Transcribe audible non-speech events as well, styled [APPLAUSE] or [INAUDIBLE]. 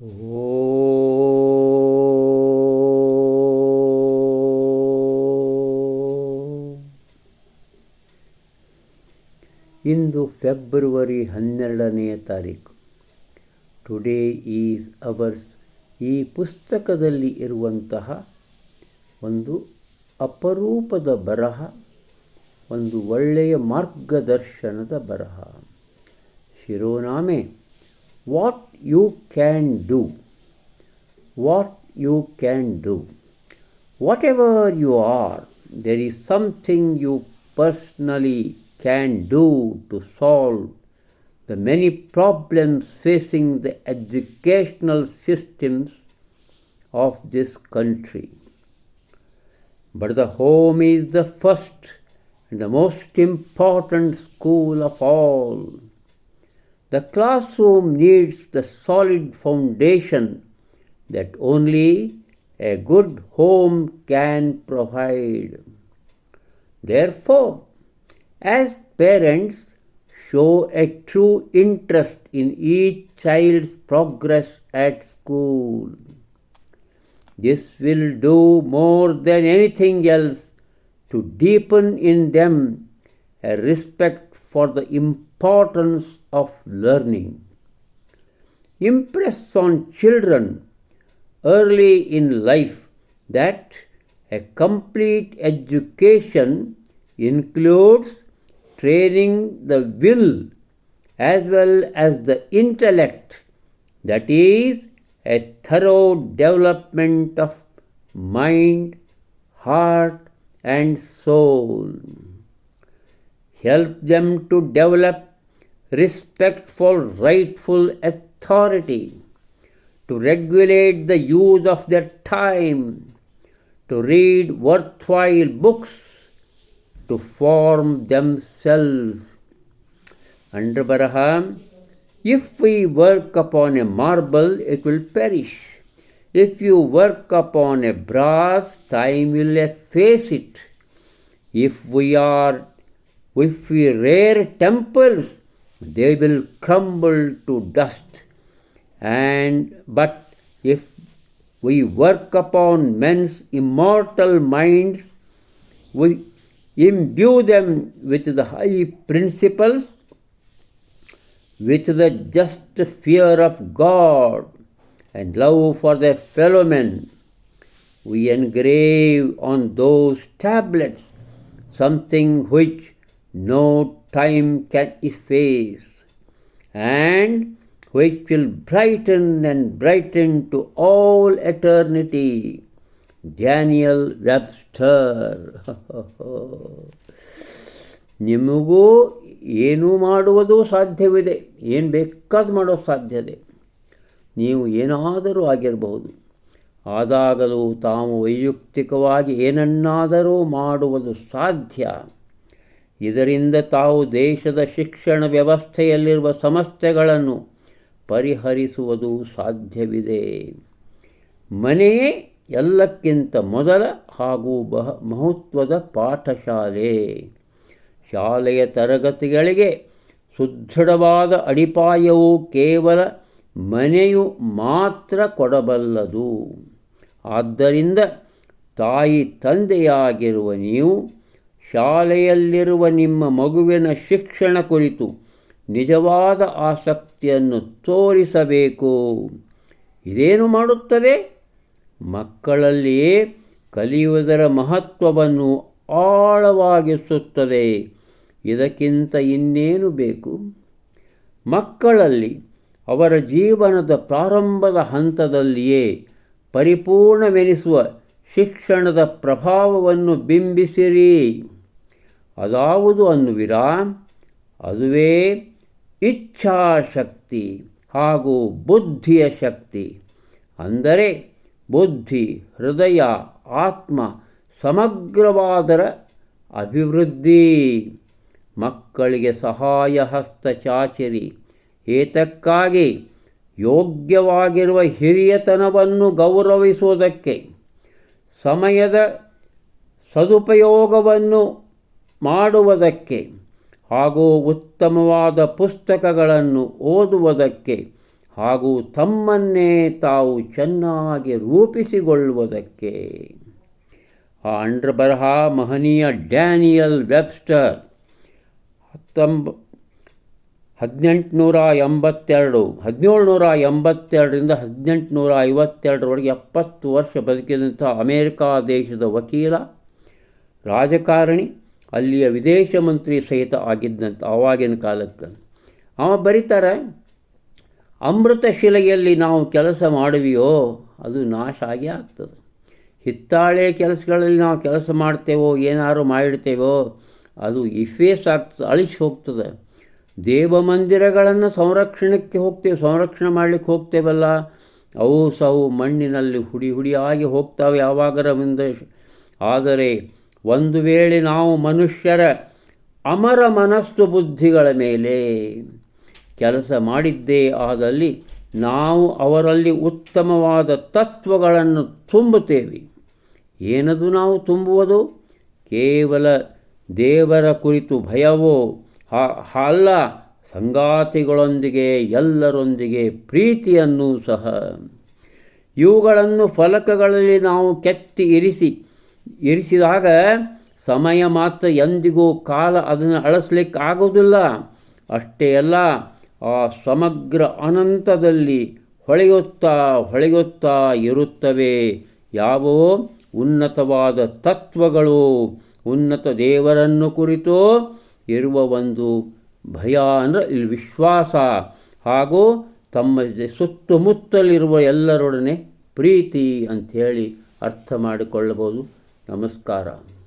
ಇಂದು February ಹನ್ನೆರಡನೆಯ ತಾರೀಕು. Today is ours ಈ ಪುಸ್ತಕದಲ್ಲಿ ಇರುವಂತಹ ಒಂದು ಅಪರೂಪದ ಬರಹ, ಒಂದು ಒಳ್ಳೆಯ ಮಾರ್ಗದರ್ಶನದ ಬರಹ. ಶಿರೋನಾಮೆ. what you can do. What you can do. Whatever you are, there is something you personally can do to solve the many problems facing the educational systems of this country. But the home is the first and the most important school of all the classroom needs the solid foundation that only a good home can provide. Therefore, as parents show a true interest in each child's progress at school. This will do more than anything else to deepen in them a respect for the importance of learning. Impress on children early in life that a complete education includes training the will as well as the intellect, that is, a thorough development of mind, heart, and soul. Help them to develop respect for rightful authority, to regulate the use of their time, to read worthwhile books to form themselves. Under Baraha, if we work upon a marble, it will perish. If you work upon a brass, time will efface it. If we are, if we rear temples, they will crumble to dust. And but if we work upon men's immortal minds, we imbue them with the high principles, with the just fear of God and love for their fellow men. We engrave on those tablets something which no time can efface and which will brighten and brighten to all eternity. Daniel Webster. [LAUGHS] ನಿಮಗೂ ಏನೂ ಮಾಡುವುದು ಸಾಧ್ಯವಿದೆ ಏನು ಬೇಕಾದ ಮಾಡೋ ಸಾಧ್ಯತೆ ನೀವು ಏನಾದರೂ ಆಗಿರಬಹುದು ಆದಾಗಲೂ ತಾವು ವೈಯಕ್ತಿಕವಾಗಿ ಏನನ್ನಾದರೂ ಮಾಡುವುದು ಸಾಧ್ಯ ಇದರಿಂದ ತಾವು ದೇಶದ ಶಿಕ್ಷಣ ವ್ಯವಸ್ಥೆಯಲ್ಲಿರುವ ಸಮಸ್ಯೆಗಳನ್ನು ಪರಿಹರಿಸುವುದು ಸಾಧ್ಯವಿದೆ. ಮನೆಯೇ ಎಲ್ಲಕ್ಕಿಂತ ಮೊದಲ ಹಾಗೂ ಬಹ, ಮಹತ್ವದ ಪಾಠಶಾಲೆ. ಶಾಲೆಯ ತರಗತಿಗಳಿಗೆ ಸುದೃಢವಾದ ಅಡಿಪಾಯವು ಕೇವಲ ಮನೆಯು ಮಾತ್ರ ಕೊಡಬಲ್ಲದು. ಆದ್ದರಿಂದ ತಾಯಿ ತಂದೆಯಾಗಿರುವ ನೀವು ಶಾಲೆಯಲ್ಲಿರುವ ನಿಮ್ಮ ಮಗುವಿನ ಶಿಕ್ಷಣ ಕುರಿತು ನಿಜವಾದ ಆಸಕ್ತಿಯನ್ನು ತೋರಿಸಬೇಕು. ಇದೇನು ಮಾಡುತ್ತದೆ? ಮಕ್ಕಳಲ್ಲಿಯೇ ಕಲಿಯುವುದರ ಮಹತ್ವವನ್ನು ಆಳವಾಗಿಸುತ್ತದೆ. ಇದಕ್ಕಿಂತ ಇನ್ನೇನು ಬೇಕು? ಮಕ್ಕಳಲ್ಲಿ ಅವರ ಜೀವನದ ಪ್ರಾರಂಭದ ಹಂತದಲ್ಲಿಯೇ ಪರಿಪೂರ್ಣವೆನಿಸುವ ಶಿಕ್ಷಣದ ಪ್ರಭಾವವನ್ನು ಬಿಂಬಿಸಿರಿ. ಅದಾವುದು ಅನ್ನುವಿರಾ? ಅದುವೇ ಇಚ್ಛಾಶಕ್ತಿ ಹಾಗೂ ಬುದ್ಧಿಯ ಶಕ್ತಿ. ಅಂದರೆ ಬುದ್ಧಿ, ಹೃದಯ, ಆತ್ಮ ಸಮಗ್ರವಾದರ ಅಭಿವೃದ್ಧಿ. ಮಕ್ಕಳಿಗೆ ಸಹಾಯ ಹಸ್ತ ಚಾಚರಿ. ಏತಕ್ಕಾಗಿ ಯೋಗ್ಯವಾಗಿರುವ ಹಿರಿಯತನವನ್ನು ಗೌರವಿಸುವುದಕ್ಕೆ ಸಮಯದ ಸದುಪಯೋಗವನ್ನು ಮಾಡುವುದಕ್ಕೆ ಹಾಗೂ ಉತ್ತಮವಾದ ಪುಸ್ತಕಗಳನ್ನು ಓದುವುದಕ್ಕೆ ಹಾಗೂ ತಮ್ಮನ್ನೇ ತಾವು ಚೆನ್ನಾಗಿ ರೂಪಿಸಿಕೊಳ್ಳುವುದಕ್ಕೆ. ಆ ಅಂಡ್ರ ಬರಹ ಮಹನೀಯ ಡ್ಯಾನಿಯಲ್ ವೆಬ್ಸ್ಟರ್ ಹತ್ತೊಂಬ, ಹದಿನೆಂಟುನೂರ ಎಂಬತ್ತೆರಡು, ಹದಿನೇಳುನೂರ ಎಂಬತ್ತೆರಡರಿಂದ ಹದಿನೆಂಟುನೂರ ಐವತ್ತೆರಡರವರೆಗೆ ಎಪ್ಪತ್ತು ವರ್ಷ ಬದುಕಿದಂಥ ಅಮೇರಿಕಾ ದೇಶದ ವಕೀಲ, ರಾಜಕಾರಣಿ ಅಲ್ಲಿಯ ವಿದೇಶ ಮಂತ್ರಿ ಸಹಿತ ಆಗಿದ್ದಂಥ ಆವಾಗಿನ ಕಾಲಕ್ಕೆ. ಅವ ಬರೀತಾರೆ, ಅಮೃತ ಶಿಲೆಯಲ್ಲಿ ನಾವು ಕೆಲಸ ಮಾಡುವೆಯೋ, ಅದು ನಾಶ ಆಗಿ ಆಗ್ತದೆ. ಹಿತ್ತಾಳೆ ಕೆಲಸಗಳಲ್ಲಿ ನಾವು ಕೆಲಸ ಮಾಡ್ತೇವೋ, ಏನಾರು ಮಾಡಿಡ್ತೇವೋ ಅದು ಇಫೇಸ್ ಆಗ್ತದೆ ಅಳಿಸಿ ಹೋಗ್ತದೆ. ದೇವ ಮಂದಿರಗಳನ್ನು ಸಂರಕ್ಷಣಕ್ಕೆ ಹೋಗ್ತೇವೆ, ಸಂರಕ್ಷಣೆ ಮಾಡಲಿಕ್ಕೆ ಹೋಗ್ತೇವಲ್ಲ. ಅವು ಸವು ಮಣ್ಣಿನಲ್ಲಿ ಹುಡಿ ಹುಡಿಯಾಗಿ ಹೋಗ್ತಾವೆ ಯಾವಾಗರ ಮುಂದೆ. ಆದರೆ ಒಂದು ವೇಳೆ ನಾವು ಮನುಷ್ಯರ ಅಮರ ಮನಸ್ಸು ಬುದ್ಧಿಗಳ ಮೇಲೆ ಕೆಲಸ ಮಾಡಿದ್ದೇ ಆದಲ್ಲಿ ನಾವು ಅವರಲ್ಲಿ ಉತ್ತಮವಾದ ತತ್ವಗಳನ್ನು ತುಂಬುತ್ತೇವೆ. ಏನದು ನಾವು ತುಂಬುವುದು? ಕೇವಲ ದೇವರ ಕುರಿತು ಭಯವೋ? ಅಲ್ಲ, ಸಂಗಾತಿಗಳೊಂದಿಗೆ ಎಲ್ಲರೊಂದಿಗೆ ಪ್ರೀತಿಯನ್ನು ಸಹ. ಇವುಗಳನ್ನು ಫಲಕಗಳಲ್ಲಿ ನಾವು ಕೆತ್ತಿ ಇರಿಸಿ ಇರಿಸಿದಾಗ ಸಮಯ ಮಾತ್ರ ಎಂದಿಗೂ ಕಾಲ ಅದನ್ನು ಅಳಿಸ್ಲಿಕ್ಕೆ ಆಗೋದಿಲ್ಲ ಅಷ್ಟೇ ಅಲ್ಲ, ಆ ಸಮಗ್ರ ಅನಂತದಲ್ಲಿ ಹೊಳೆಯುತ್ತಾ ಹೊಳೆಯುತ್ತಾ ಇರುತ್ತವೆ. ಯಾವುವು ಉನ್ನತವಾದ ತತ್ವಗಳು ಉನ್ನತ ದೇವರನ್ನು ಕುರಿತು ಇರುವ ಒಂದು ಭಯ ಅಂದರೆ ಇಲ್ಲಿ ವಿಶ್ವಾಸ. ಹಾಗೂ ತಮ್ಮ ಸುತ್ತಮುತ್ತಲಿರುವ ಎಲ್ಲರೊಡನೆ ಪ್ರೀತಿ ಅಂಥೇಳಿ ಅರ್ಥ ಮಾಡಿಕೊಳ್ಳಬಹುದು. నమస్కారం.